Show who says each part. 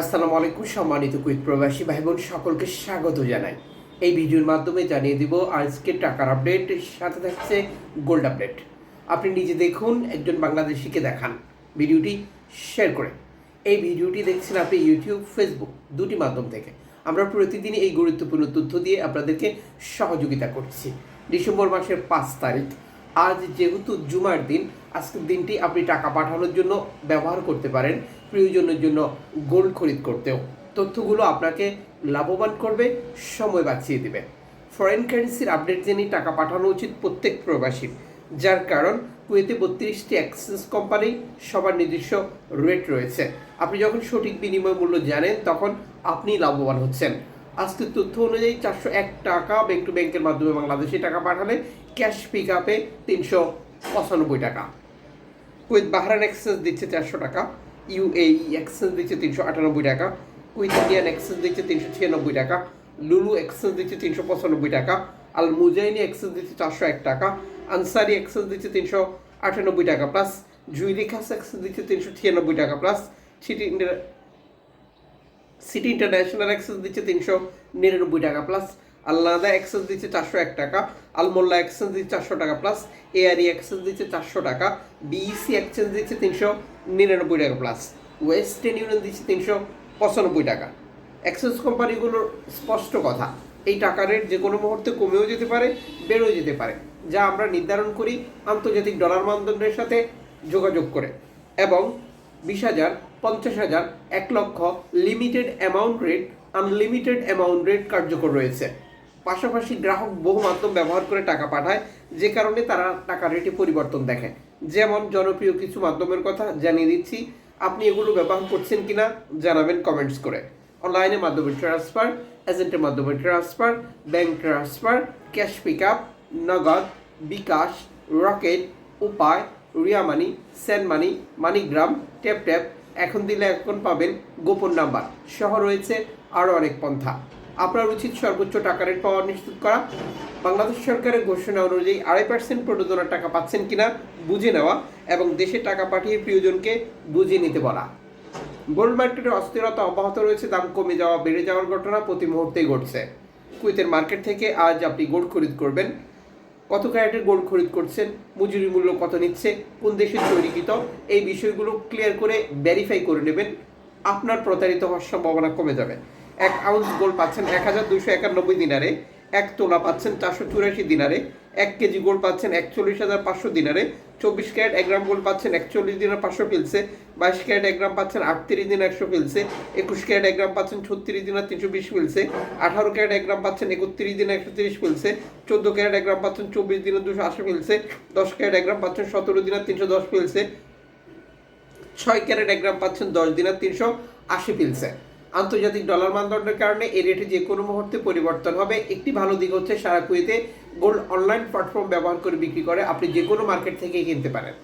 Speaker 1: আসসালামু আলাইকুম, সম্মানিত কুইক প্রবাসী ভাই বোন সকলকে স্বাগত জানাই। এই ভিডিওর মাধ্যমে জানিয়ে দিব, আজকে টাকার আপডেট, সাথে থাকছে গোল্ড আপডেট আপনি নিজে দেখুন, একজন বাংলাদেশিকে দেখান। ভিডিওটি শেয়ার করে। এই ভিডিওটি দেখছেন আপনি ইউটিউব ফেসবুক দুটি মাধ্যম থেকে। আমরা প্রতিদিনই এই গুরুত্বপূর্ণ তথ্য দিয়ে আপনাদেরকে সহযোগিতা করছি। ডিসেম্বর মাসের পাঁচ তারিখ আজ যেহেতু জুমার দিন, আজকের দিনটি আপনি টাকা পাঠানোর জন্য ব্যবহার করতে পারেন, প্রয়োজনের জন্য গোল্ড খরিদ করতেও। তথ্যগুলো আপনাকে লাভবান করবে, সময় বাঁচিয়ে দেবে। ফরেন কারেন্সির আপডেট জেনে টাকা পাঠানো উচিত প্রত্যেক প্রবাসীর। যার কারণ, কুয়েতে বত্রিশটি অ্যাক্সেস কোম্পানি সবার নিজস্ব রেট রয়েছে। আপনি যখন সঠিক বিনিময় মূল্য জানেন, তখন আপনি লাভবান হচ্ছেন। আজকের তথ্য অনুযায়ী চারশো এক টাকা ব্যাংক টু ব্যাংকের মাধ্যমে বাংলাদেশে টাকা পাঠালে ক্যাশ পিক আপে তিনশো পঁচানব্বই টাকা। কুয়েত বাহরান এক্সচেঞ্জ দিচ্ছে চারশো টাকা ইউএই এক্সচেঞ্জ দিচ্ছে তিনশো আটানব্বই টাকা কুইত ইন্ডিয়ান এক্সচেঞ্জ দিচ্ছে তিনশো ছিয়ানব্বই টাকা, লুলু এক্সচেঞ্জ দিচ্ছে তিনশো পঁচানব্বই টাকা, আল মুজাইনি এক্সচেঞ্জ দিচ্ছে চারশো এক টাকা, আনসারি এক্সচেঞ্জ দিচ্ছে তিনশো আটানব্বই টাকা, প্লাস জুইলিখাস এক্সচেঞ্জ দিচ্ছে তিনশো ছিয়ানব্বই টাকা, plus city city international access দিচ্ছে তিনশো নিরানব্বই টাকা প্লাস আল্লাদা এক্সেস দিচ্ছে চারশো এক টাকা আলমোল্লা এক্সচেঞ্জ দিচ্ছে চারশো টাকা প্লাস এআরই অ্যাক্সেস দিচ্ছে চারশো টাকা বিইসি এক্সচেঞ্জ দিচ্ছে তিনশো নিরানব্বই টাকা প্লাস ওয়েস্টার্ন ইউনিয়ন দিচ্ছে তিনশো পঁচানব্বই টাকা। অ্যাক্সেস কোম্পানিগুলোর স্পষ্ট কথা, এই টাকা রেট যে কোনো মুহূর্তে কমেও যেতে পারে, বেড়েও যেতে পারে, যা আমরা নির্ধারণ করি আন্তর্জাতিক ডলার মানদণ্ডের সাথে যোগাযোগ করে। এবং বিশ হাজার, পঞ্চাশ হাজার, এক লক্ষ limited amount rate unlimited amount rate কার্যকর রয়েছে। পাশাপাশি গ্রাহক বহু মাধ্যম ব্যবহার করে টাকা পাঠায়, যে কারণে তারা টাকা রেটে পরিবর্তন দেখে যেমন জনপ্রিয় কিছু মাধ্যমের কথা জানিয়ে দিচ্ছি, আপনি এগুলো ব্যবহার করছেন কিনা জানাবেন কমেন্টস করে। অনলাইনের মাধ্যমে ট্রান্সফার এজেন্টের মাধ্যমে transfer bank transfer cash pick up Nagad, bKash Rocket Upay Ria money send money, MoneyGram, Tap Tap, এখন দিলে এখন পাবেন গোপন নাম্বার। সহ রয়েছে আরও অনেক পন্থা। আপনার উচিত সর্বোচ্চ টাকা রেট পাওয়া নিশ্চিত করা। বাংলাদেশ সরকারের ঘোষণা অনুযায়ী আড়াই পার্সেন্ট প্রযোজনার টাকা পাচ্ছেন কিনা বুঝে নেওয়া এবং দেশে টাকা পাঠিয়ে প্রিয়জনকে বুঝিয়ে নিতে বলা। গোল্ড মার্কেটের অস্থিরতা অব্যাহত রয়েছে, দাম কমে যাওয়া, বেড়ে যাওয়ার ঘটনা প্রতি মুহূর্তেই ঘটছে। কুয়েতের মার্কেট থেকে আজ আপনি গোল্ড খরিদ করবেন। কত ক্যারেটের গোল্ড খরিদ করছেন, মজুরি মূল্য কত নিচ্ছে কোন দেশে তৈরিকৃত এই বিষয়গুলো ক্লিয়ার করে ভেরিফাই করে নেবেন। আপনার প্রতারিত হওয়ার সম্ভাবনা কমে যাবে। এক আউন্স গোল্ড পাচ্ছেন এক হাজার দুশো একানব্বই দিনারে। এক তোলা পাচ্ছেন চারশো চুরাশি দিনারে, এক কেজি গোল্ড পাচ্ছেন একচল্লিশ হাজার পাঁচশো দিনারে, চব্বিশ ক্যারেট এক গ্রাম গোল্ড পাচ্ছেন একচল্লিশ দিনের পাঁচশো ফেলছে বাইশ ক্যারেট এক গ্রাম পাচ্ছেন আটত্রিশ দিন একশো ফেলছে একুশ ক্যারেট এক গ্রাম পাচ্ছেন ছত্রিশ দিনের তিনশো বিশ ফেলছে আঠারো ক্যারেট এক গ্রাম পাচ্ছেন একত্রিশ দিন একশো তিরিশ ফেলছে চোদ্দ ক্যারেট এক গ্রাম পাচ্ছেন চব্বিশ দিনের দুশো আশি ফেলছে দশ ক্যারেট এক গ্রাম পাচ্ছেন সতেরো দিনের তিনশো দশ ফেলছে ছয় ক্যারেট এক গ্রাম পাচ্ছেন দশ দিনের তিনশো আশি পিলসে আন্তর্জাতিক ডলার মানদণ্ডের কারণে এই রেটে যে কোনো মুহূর্তে পরিবর্তন হবে। একটি ভালো দিক হচ্ছে সারা কুয়েতে গোল্ড অনলাইন প্ল্যাটফর্ম ব্যবহার করে বিক্রি করে। আপনি যে কোনো মার্কেট থেকে কিনতে পারেন।